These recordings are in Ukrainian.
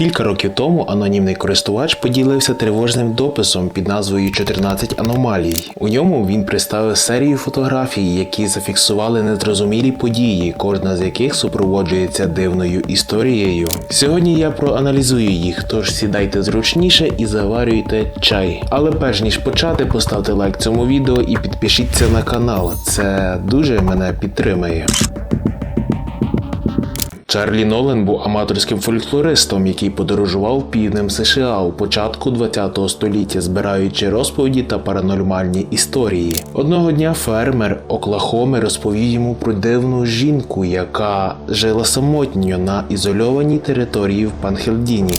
Кілька років тому анонімний користувач поділився тривожним дописом під назвою 14 аномалій. У ньому він представив серію фотографій, які зафіксували незрозумілі події, кожна з яких супроводжується дивною історією. Сьогодні я проаналізую їх, тож сідайте зручніше і заварюйте чай. Але перш ніж почати, поставте лайк цьому відео і підпишіться на канал. Це дуже мене підтримає. Чарлі Нолен був аматорським фольклористом, який подорожував півднем США у початку ХХ століття, збираючи розповіді та паранормальні історії. Одного дня фермер Оклахоми розповів йому про дивну жінку, яка жила самотньо на ізольованій території в Панхелдіні.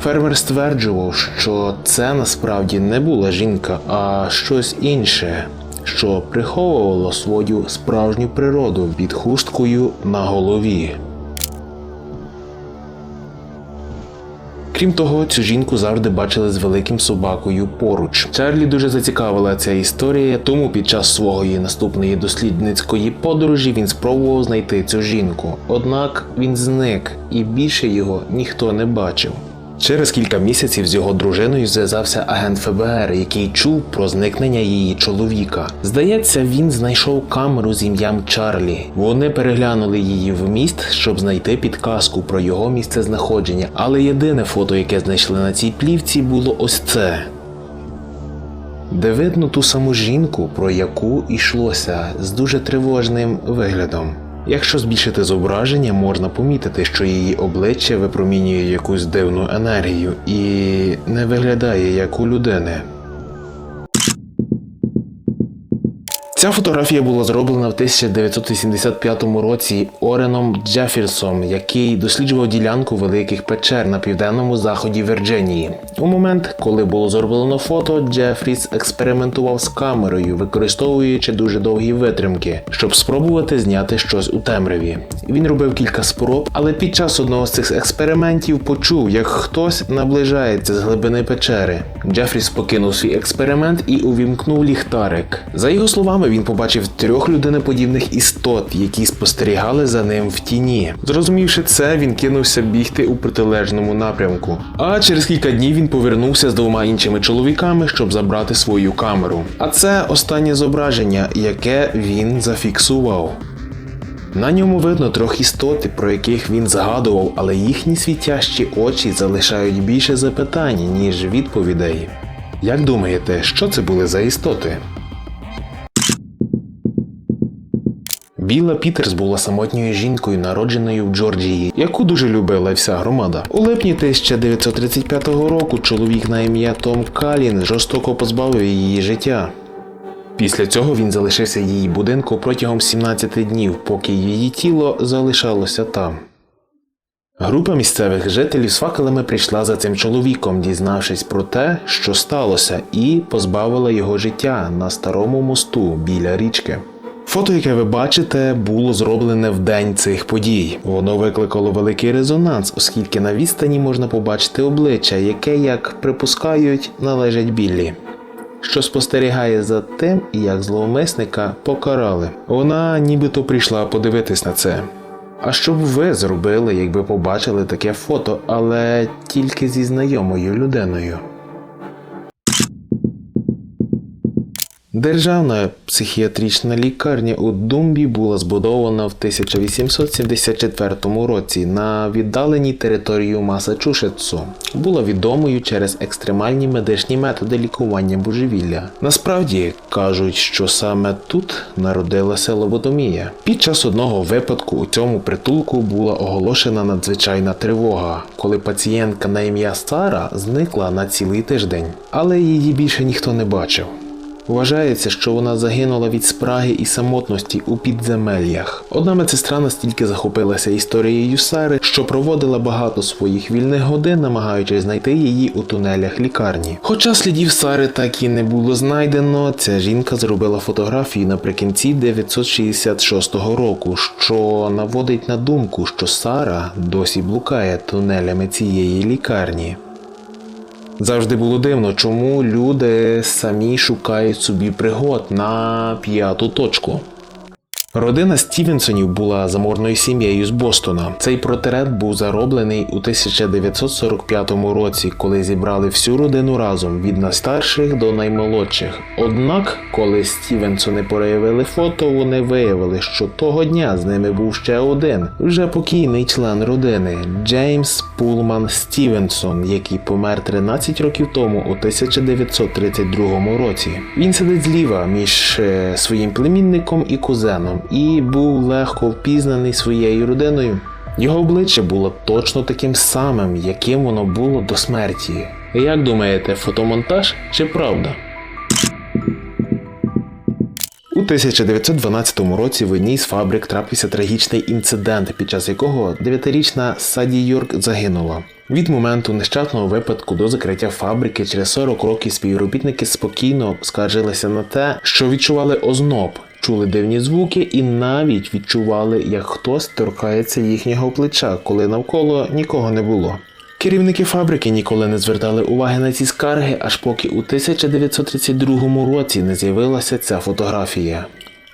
Фермер стверджував, що це насправді не була жінка, а щось інше, що приховувало свою справжню природу під хусткою на голові. Крім того, цю жінку завжди бачили з великим собакою поруч. Чарлі дуже зацікавила ця історія, тому під час своєї наступної дослідницької подорожі він спробував знайти цю жінку. Однак він зник, і більше його ніхто не бачив. Через кілька місяців з його дружиною зв'язався агент ФБР, який чув про зникнення її чоловіка. Здається, він знайшов камеру з ім'ям Чарлі. Вони переглянули її в міст, щоб знайти підказку про його місце знаходження. Але єдине фото, яке знайшли на цій плівці, було ось це. Де видно ту саму жінку, про яку йшлося, з дуже тривожним виглядом. Якщо збільшити зображення, можна помітити, що її обличчя випромінює якусь дивну енергію і не виглядає як у людини. Ця фотографія була зроблена в 1985 році Ореном Джеферсом, який досліджував ділянку великих печер на південному заході Вірджинії. У момент, коли було зроблено фото, Джефріс експериментував з камерою, використовуючи дуже довгі витримки, щоб спробувати зняти щось у темряві. Він робив кілька спроб, але під час одного з цих експериментів почув, як хтось наближається з глибини печери. Джефріс покинув свій експеримент і увімкнув ліхтарик. За його словами, він побачив трьох людиноподібних істот, які спостерігали за ним в тіні. Зрозумівши це, він кинувся бігти у протилежному напрямку. А через кілька днів він повернувся з двома іншими чоловіками, щоб забрати свою камеру. А це останнє зображення, яке він зафіксував. На ньому видно трьох істот, про яких він згадував, але їхні світящі очі залишають більше запитань, ніж відповідей. Як думаєте, що це були за істоти? Біла Пітерс була самотньою жінкою, народженою в Джорджії, яку дуже любила вся громада. У липні 1935 року чоловік на ім'я Том Калін жорстоко позбавив її життя. Після цього він залишився її будинку протягом 17 днів, поки її тіло залишалося там. Група місцевих жителів з факелами прийшла за цим чоловіком, дізнавшись про те, що сталося, і позбавила його життя на старому мосту біля річки. Фото, яке ви бачите, було зроблене в день цих подій. Воно викликало великий резонанс, оскільки на відстані можна побачити обличчя, яке, як припускають, належить Біллі що спостерігає за тим, як зловмисника покарали. Вона нібито прийшла подивитись на це. А що б ви зробили, якби побачили таке фото, але тільки зі знайомою людиною? Державна психіатрична лікарня у Думбі була збудована в 1874 році на віддаленій території Масачусетсу. Була відомою через екстремальні медичні методи лікування божевілля. Насправді кажуть, що саме тут народилася лоботомія. Під час одного випадку у цьому притулку була оголошена надзвичайна тривога, коли пацієнтка на ім'я Сара зникла на цілий тиждень, але її більше ніхто не бачив. Вважається, що вона загинула від спраги і самотності у підземеллях. Одна медсестра настільки захопилася історією Сари, що проводила багато своїх вільних годин, намагаючись знайти її у тунелях лікарні. Хоча слідів Сари так і не було знайдено, ця жінка зробила фотографії наприкінці 966 року, що наводить на думку, що Сара досі блукає тунелями цієї лікарні. Завжди було дивно, чому люди самі шукають собі пригод на п'яту точку. Родина Стівенсонів була заможною сім'єю з Бостона. Цей портрет був зароблений у 1945 році, коли зібрали всю родину разом від найстарших до наймолодших. Однак, коли Стівенсони проявили фото, вони виявили, що того дня з ними був ще один, вже покійний член родини Джеймс Пулман Стівенсон, який помер 13 років тому у 1932 році. Він сидить зліва між е, своїм племінником і кузеном і був легко впізнаний своєю родиною. Його обличчя було точно таким самим, яким воно було до смерті. Як думаєте, фотомонтаж чи правда? У 1912 році в одній з фабрик трапився трагічний інцидент, під час якого 9-річна Саді Йорк загинула. Від моменту нещасного випадку до закриття фабрики через 40 років співробітники спокійно скаржилися на те, що відчували озноб, чули дивні звуки і навіть відчували, як хтось торкається їхнього плеча, коли навколо нікого не було. Керівники фабрики ніколи не звертали уваги на ці скарги, аж поки у 1932 році не з'явилася ця фотографія.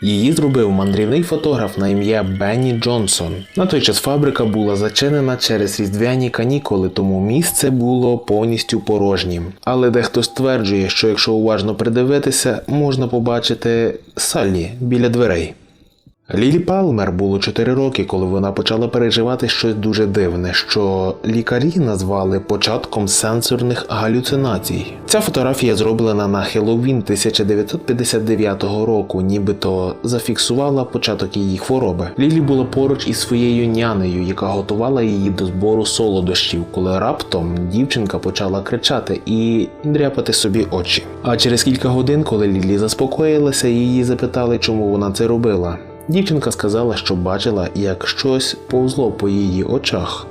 Її зробив мандрівний фотограф на ім'я Бенні Джонсон. На той час фабрика була зачинена через різдвяні канікули, тому місце було повністю порожнім. Але дехто стверджує, що якщо уважно придивитися, можна побачити Саллі біля дверей. Лілі Палмер було 4 роки, коли вона почала переживати щось дуже дивне, що лікарі назвали початком сенсорних галюцинацій. Ця фотографія зроблена на Хеллоуін 1959 року, нібито зафіксувала початок її хвороби. Лілі була поруч із своєю нянею, яка готувала її до збору солодощів, коли раптом дівчинка почала кричати і дряпати собі очі. А через кілька годин, коли Лілі заспокоїлася, її запитали, чому вона це робила. Дівчинка сказала, що бачила, як щось повзло по її очах.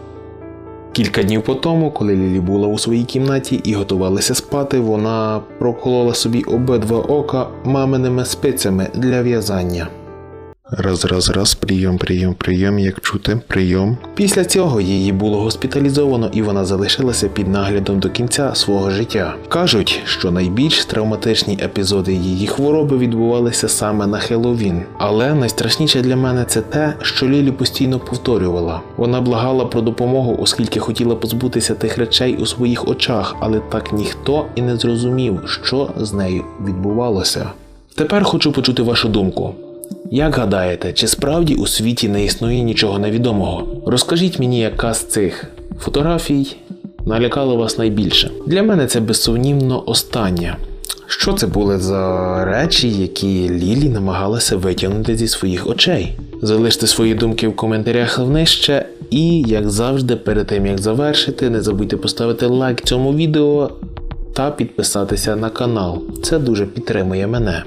Кілька днів по тому, коли Лілі була у своїй кімнаті і готувалася спати, вона проколола собі обидва ока маминими спицями для в'язання. Раз, раз, раз, прийом, прийом, прийом, як чути, прийом. Після цього її було госпіталізовано і вона залишилася під наглядом до кінця свого життя. Кажуть, що найбільш травматичні епізоди її хвороби відбувалися саме на Хеллоуін. Але найстрашніше для мене це те, що Лілі постійно повторювала. Вона благала про допомогу, оскільки хотіла позбутися тих речей у своїх очах, але так ніхто і не зрозумів, що з нею відбувалося. Тепер хочу почути вашу думку. Як гадаєте, чи справді у світі не існує нічого невідомого? Розкажіть мені, яка з цих фотографій налякала вас найбільше? Для мене це безсумнівно остання. Що це були за речі, які Лілі намагалася витягнути зі своїх очей? Залиште свої думки в коментарях нижче, і, як завжди, перед тим як завершити, не забудьте поставити лайк цьому відео та підписатися на канал. Це дуже підтримує мене.